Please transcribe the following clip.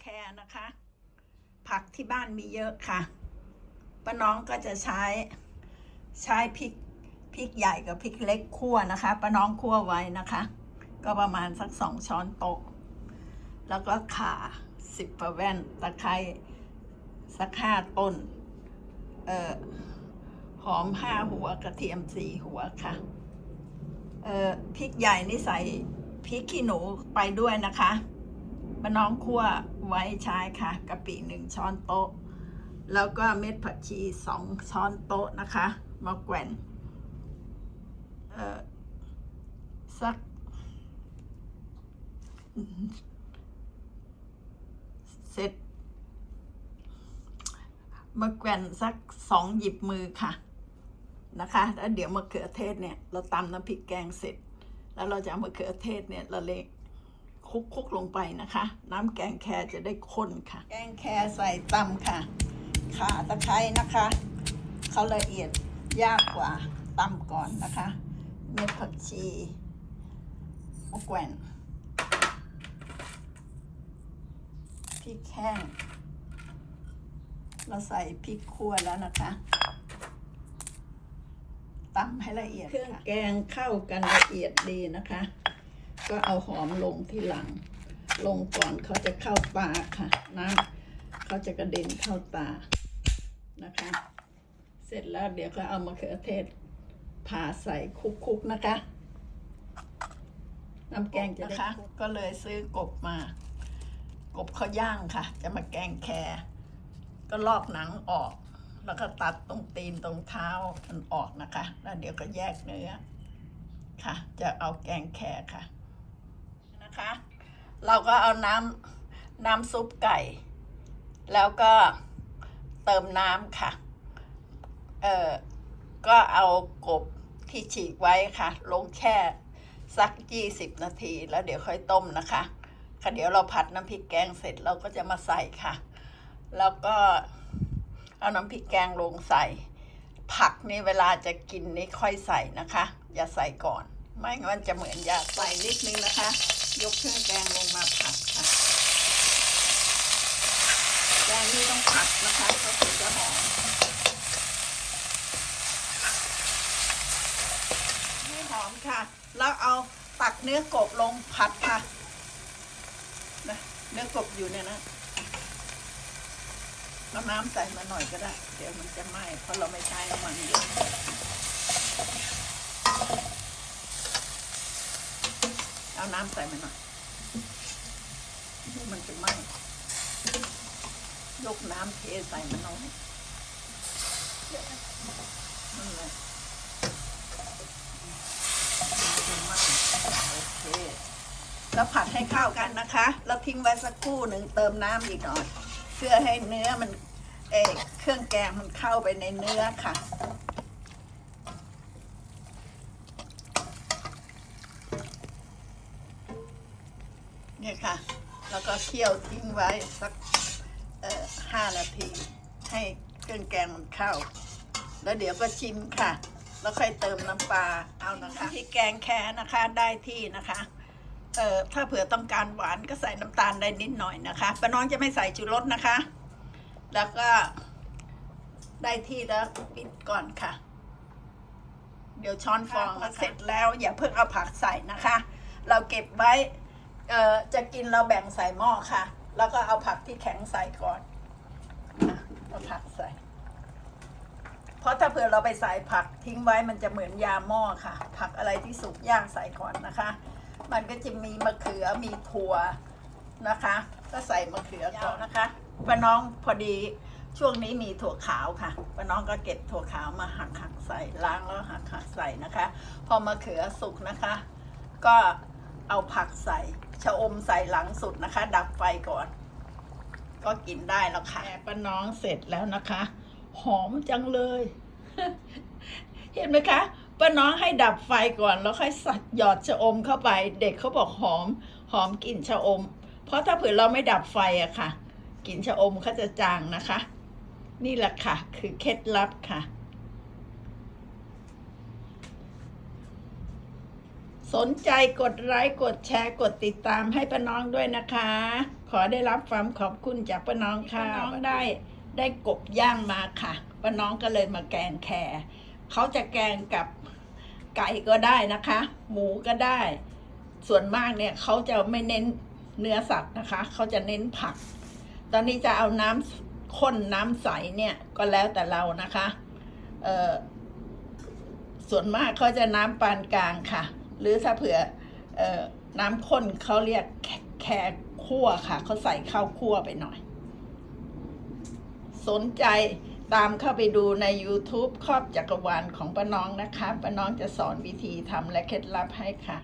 แครนะคะ ผักที่บ้านมีเยอะค่ะป้าน้องก็จะใช้ใช้พริกพริกใหญ่กับพริกเล็กคั่วนะคะป้าน้องคั่วไว้นะคะ ก็ประมาณสักสองช้อนโต๊ะ แล้วก็ข่าสิบประแว่นตะไคร้สักห้าต้น เอ่อหอมห้าหัวกระเทียมสี่หัวค่ะ เอ่อพริกใหญ่นี่ใส่พริกขี้หนูไปด้วยนะคะ มะน้องคั่วไว้ใช้ค่ะกะปิหนึ่งช้อนโต๊ะ แล้วก็เม็ดผักชีสองช้อนโต๊ะนะคะมาแกว่นเอ่อสักเสร็จมาแกว่นสักสองหยิบมือค่ะนะคะ แล้วเดี๋ยวมะเขือเทศเนี่ย เราตำน้ำพริกแกงเสร็จ แล้วเราจะเอามะเขือเทศเนี่ยเราเล็ก คลุกคุกๆลงไปนะคะ น้ำแกงแคจะได้ข้นค่ะ แกงแคใส่ตำค่ะ ข่าตะไคร้นะคะ เขาละเอียดยากกว่าตำก่อนนะคะเม็ดผักชีมะแกว่นพริกแห้งเราใส่พริกคั่วแล้วนะคะตำให้ละเอียดเครื่องแกงเข้ากันละเอียดดีนะคะ ก็เอาหอมลงที่หลัง ลงก่อนเขาจะเข้าตาค่ะน้ำเขาจะกระเด็นเข้าตานะคะ เสร็จแล้วเดี๋ยวก็เอามะเขือเทศผ่าใส่คุกๆนะคะน้ำแกงจะนะคะ ก็เลยซื้อกบมา กบเขาย่างค่ะ จะมาแกงแครก็ลอกหนังออก แล้วก็ตัดตรงตีนตรงเท้ามันออกนะคะ แล้วเดี๋ยวก็แยกเนื้อค่ะ จะเอาแกงแครค่ะนะคะ เราก็เอาน้ำน้ำซุปไก่ แล้วก็เติมน้ำค่ะ เออก็เอากบที่ฉีกไว้ค่ะ ลงแช่สักยี่สิบนาทีแล้วเดี๋ยวค่อยต้มนะคะค่ะเดี๋ยวเราผัดน้ำพริกแกงเสร็จเราก็จะมาใส่ค่ะ แล้วก็เอาน้ำพริกแกงลงใส่ ผักนี่เวลาจะกินนี่ค่อยใส่นะคะ อย่าใส่ก่อน ไม่งั้นมันจะเหมือนยาใส่นิดนึงนะคะ ยกเครื่องแกงลงมาผัดค่ะ แกงนี่ต้องผัดนะคะก็ถึงจะหอมให้หอมค่ะ แล้วเอาตักเนื้อกบลงผัดค่ะนะเนื้อกบอยู่เนี่ยนะน้ำใส่มาหน่อยก็ได้ เดี๋ยวมันจะไหม้เพราะเราไม่ใช้น้ำมันเยอะเอา น้ำใส่มาหน่อยมันจะไหม้ยกน้ำเทใส่มาหน่อยนั่นแหละมันจะไหม้โอเค แล้วผัดให้เข้ากันนะคะ แล้วทิ้งไว้สักครู่หนึ่งเติมน้ำอีกหน่อยเพื่อให้เนื้อมัน เออเครื่องแกงมันเข้าไปในเนื้อค่ะ เนี่ยค่ะ แล้วก็เคี่ยวทิ้งไว้สักห้านาที ให้เครื่องแกงมันเข้า แล้วเดี๋ยวก็ชิมค่ะ แล้วค่อยเติมน้ำปลาเอานะคะที่แกงแค่นะคะได้ที่นะคะเอ่อถ้าเผื่อต้องการหวานก็ใส่น้ำตาลได้นิดหน่อยนะคะป้าน้องจะไม่ใส่ชูรสนะคะ แล้วก็ได้ที่แล้วปิดก่อนค่ะ เดี๋ยวช้อนฟองเสร็จแล้ว อย่าเพิ่งเอาผักใส่นะคะ เราเก็บไว้ เอ่อจะกินเราแบ่งใส่หม้อค่ะ แล้วก็เอาผักที่แข็งใส่ก่อนเอาผักใส่ เพราะถ้าเผื่อเราไปใส่ผักทิ้งไว้มันจะเหมือนยาหม้อค่ะ ผักอะไรที่สุกย่างใส่ก่อนนะคะ มันก็จะมีมะเขือมีถั่วนะคะ ก็ใส่มะเขือก่อนนะคะป้าน้องพอดีช่วงนี้มีถั่วขาวค่ะป้าน้องก็เก็บถั่วขาวมาหักหักใส่ล้างแล้วหักหักใส่นะคะ พอมะเขือสุกนะคะ ก็เอาผักใส่ ชะอมใส่หลังสุดนะคะ ดับไฟก่อน ก็กินได้แล้วค่ะป้าน้องเสร็จแล้วนะคะ หอมจังเลย เห็นไหมคะป้าน้องให้ดับไฟก่อน แล้วค่อยใส่หยอดชะอมเข้าไป เด็กเขาบอกหอม หอมกลิ่นชะอม เพราะถ้าเผื่อเราไม่ดับไฟอะค่ะกลิ่นชะอมเขาจะจางนะคะ นี่แหละค่ะ คือเคล็ดลับค่ะ สนใจกดไลค์กดแชร์กดติดตามให้ป้าน้องด้วยนะคะ ขอได้รับความขอบคุณจากป้าน้องค่ะป้าน้องได้ได้กบย่างมาค่ะป้าน้องก็เลยมาแกงแครเขาจะแกงกับไก่ก็ได้นะคะ หมูก็ได้ ส่วนมากเนี่ยเขาจะไม่เน้นเนื้อสัตว์นะคะ เขาจะเน้นผัก ตอนนี้จะเอาน้ำข้นน้ำใสเนี่ยก็แล้วแต่เรานะคะ เอ่อส่วนมากเขาจะน้ำปานกลางค่ะ หรือถ้าเผื่อออน้ำข้นเขาเรียกแคแครคั่วค่ะเขาใส่ข้าวคั่วไปหน่อย สนใจตามเข้าไปดูใน YouTube ครอบจักรวาลของป้าน้องนะคะป้าน้องจะสอนวิธีทำและเคล็ดลับให้ค่ะ